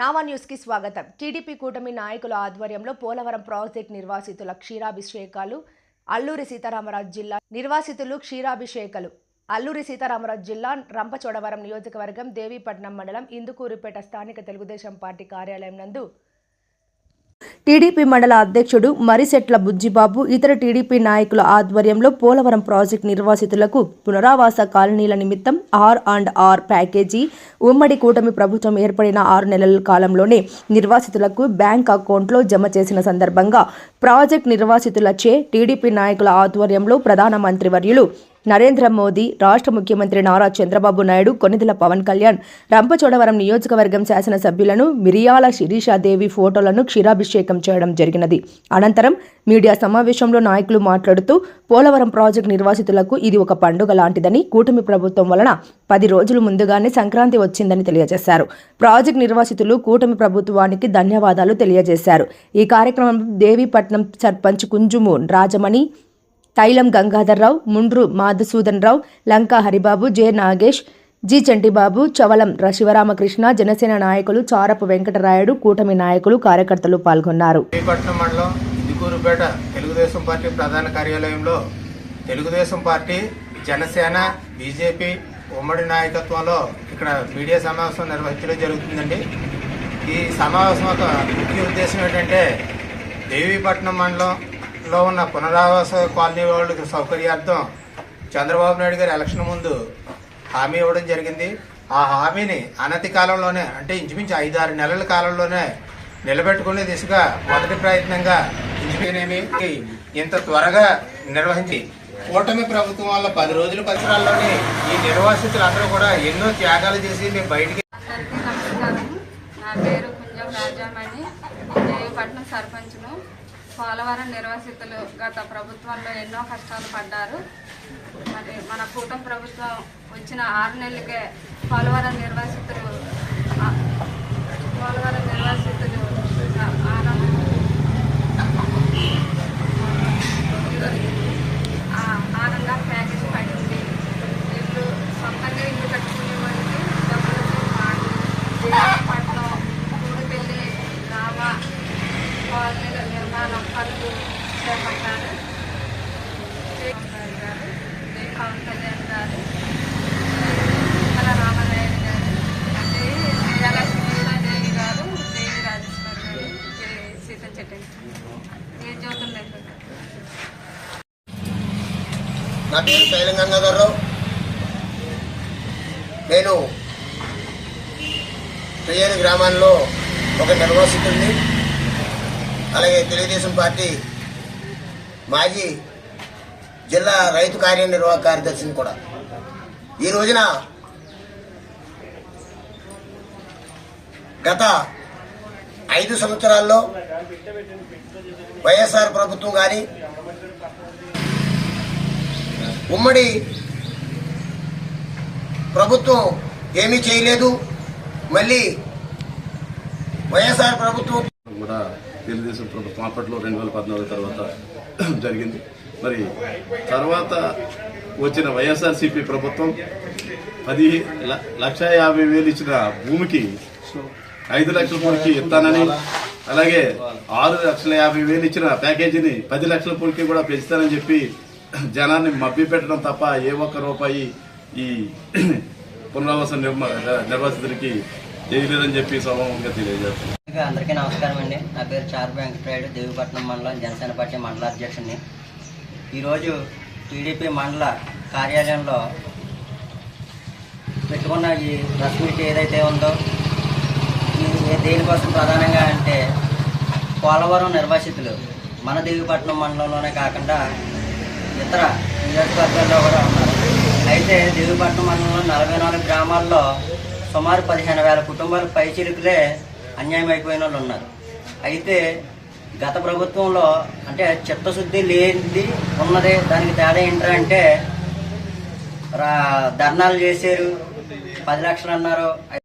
నావా న్యూస్కి స్వాగతం. టీడీపీ కూటమి నాయకుల ఆధ్వర్యంలో పోలవరం ప్రాజెక్ట్ నిర్వాసితుల క్షీరాభిషేకాలు అల్లూరి సీతారామరాజు జిల్లా నిర్వాసితులు క్షీరాభిషేకాలు. అల్లూరి సీతారామరాజు జిల్లా రంపచోడవరం నియోజకవర్గం దేవీపట్నం మండలం ఇందుకూరుపేట స్థానిక తెలుగుదేశం పార్టీ కార్యాలయం నందు టీడీపీ మండల అధ్యక్షుడు మరిసెట్ల బుజ్జిబాబు ఇతర టీడీపీ నాయకుల ఆధ్వర్యంలో పోలవరం ప్రాజెక్టు నిర్వాసితులకు పునరావాస కాలనీల నిమిత్తం ఆర్ అండ్ ఆర్ ప్యాకేజీ. ఉమ్మడి కూటమి ప్రభుత్వం ఏర్పడిన ఆరు నెలల కాలంలోనే నిర్వాసితులకు బ్యాంక్ అకౌంట్లో జమ చేసిన సందర్భంగా ప్రాజెక్ట్ నిర్వాసితులచే టీడీపీ నాయకుల ఆధ్వర్యంలో ప్రధానమంత్రి వర్యులు నరేంద్ర మోదీ రాష్ట్ర ముఖ్యమంత్రి నారా చంద్రబాబు నాయుడు కొనిదెల పవన్ కళ్యాణ్ రంపచోడవరం నియోజకవర్గం శాసనసభ్యులను మిరియాల శిరీషాదేవి ఫోటోలను క్షీరాభిషేకం చేయడం జరిగినది. అనంతరం మీడియా సమావేశంలో నాయకులు మాట్లాడుతూ పోలవరం ప్రాజెక్టు నిర్వాసితులకు ఇది ఒక పండుగ లాంటిదని కూటమి ప్రభుత్వం వలన పది రోజులు ముందుగానే సంక్రాంతి వచ్చిందని తెలియజేశారు. ప్రాజెక్టు నిర్వాసితులు కూటమి ప్రభుత్వానికి ధన్యవాదాలు తెలియజేశారు. ఈ కార్యక్రమంలో దేవీపట్నం సర్పంచ్ కుంజుము రాజమణి తైలం గంగాధర్రావు ముండ్రు మాధుసూదన్ రావు లంకా హరిబాబు జె నాగేష్ జి చంటిబాబు చవలం ర- శివరామకృష్ణ జనసేన నాయకులు చారపు వెంకటరాయుడు కూటమి నాయకులు కార్యకర్తలు పాల్గొన్నారు. మండలం ఇందుకూరుపేట తెలుగుదేశం పార్టీ ప్రధాన కార్యాలయంలో తెలుగుదేశం పార్టీ జనసేన బీజేపీ ఉమ్మడి నాయకత్వంలో ఇక్కడ మీడియా సమావేశం నిర్వహించడం జరుగుతుందండి. ఈ సమావేశం యొక్క ముఖ్య ఉద్దేశం ఏంటంటే దేవీపట్నం మండలంలో ఉన్న పునరావాస కాలనీ వాళ్ళకి సౌకర్యార్థం చంద్రబాబు నాయుడు గారు ఎలక్షన్ ముందు హామీ ఇవ్వడం జరిగింది. ఆ హామీని అనతి కాలంలోనే అంటే ఇంచుమించు ఐదారు నెలల కాలంలోనే నిలబెట్టుకునే దిశగా మొదటి ప్రయత్నంగా ఇంచుమీనేమి ఇంత త్వరగా నిర్వహించి కూటమి ప్రభుత్వం వల్ల పది రోజుల పరిసరాల్లోనే ఈ నిర్వాసితులందరూ కూడా ఎన్నో త్యాగాలు చేసి మేము బయటికి నమస్కారం నా పేరు కుంజం రాజామణి. దేవిపట్నం సర్పంచ్ను పోలవరం నిర్వాసితులు గత ప్రభుత్వంలో ఎన్నో కష్టాలు పడ్డారు. మరి మన కూటమి ప్రభుత్వం వచ్చిన ఆరు నెలలకే పోలవరం నిర్వాసితులు చేపట్టారు గారు పవన్ కళ్యాణ్ గారు. గారు గారు రాజేశ్వర్ గారు సీత నా పేరు తైలం నేను ప్రియని గ్రామాల్లో ఒక నిర్వాసితుడిని అలాగే తెలుగుదేశం పార్టీ మాజీ జిల్లా రైతు కార్యనిర్వాహక కార్యదర్శిని కూడా. ఈ రోజున గత ఐదు సంవత్సరాల్లో వైఎస్ఆర్ ప్రభుత్వం కానీ ఉమ్మడి ప్రభుత్వం ఏమీ చేయలేదు. మళ్ళీ వైఎస్ఆర్ ప్రభుత్వం కూడా తెలుగుదేశం ప్రభుత్వం అప్పట్లో రెండు వేల పద్నాలుగు తర్వాత జరిగింది. మరి తర్వాత వచ్చిన వైఎస్ఆర్సీపీ ప్రభుత్వం పది ల- లక్ష యాభై వేలు ఇచ్చిన భూమికి ఐదు లక్షల పూడికి ఇస్తానని అలాగే ఆరు లక్షల యాభై వేలు ఇచ్చిన ప్యాకేజీని పది లక్షల పూడికి కూడా పెంచుతానని చెప్పి జనాన్ని మబ్బి పెట్టడం తప్ప ఏ ఒక్క రూపాయి ఈ పునరావాస నిర్మ నిర్వాసితులకి చేయలేదని చెప్పి సభాముఖంగా తెలియజేస్తుంది అందరికీ నమస్కారం అండి. నా పేరు చార్ వెంకటరాయుడు దేవిపట్నం మండలం జనసేన పార్టీ మండల అధ్యక్షుడిని. ఈరోజు టీడీపీ మండల కార్యాలయంలో పెట్టుకున్న ఈ ప్రెస్ మీట్ ఏదైతే ఉందో ఇది దేనికోసం ప్రధానంగా అంటే పోలవరం నిర్వాసితులు మన దేవిపట్నం మండలంలోనే కాకుండా ఇతర నియోజకవర్గాల్లో కూడా ఉన్నారు. అయితే దేవిపట్నం మండలంలో నలభై నాలుగు గ్రామాల్లో సుమారు పదిహేను వేల కుటుంబాలు పైచిలుకులే అన్యాయం అయిపోయిన వాళ్ళు ఉన్నారు అయితే గత ప్రభుత్వంలో అంటే చిత్తశుద్ధి లేనిది ఉన్నది దానికి తేడా ఏంటంటే రా ధర్నాలు చేశారు పది లక్షలు అన్నారు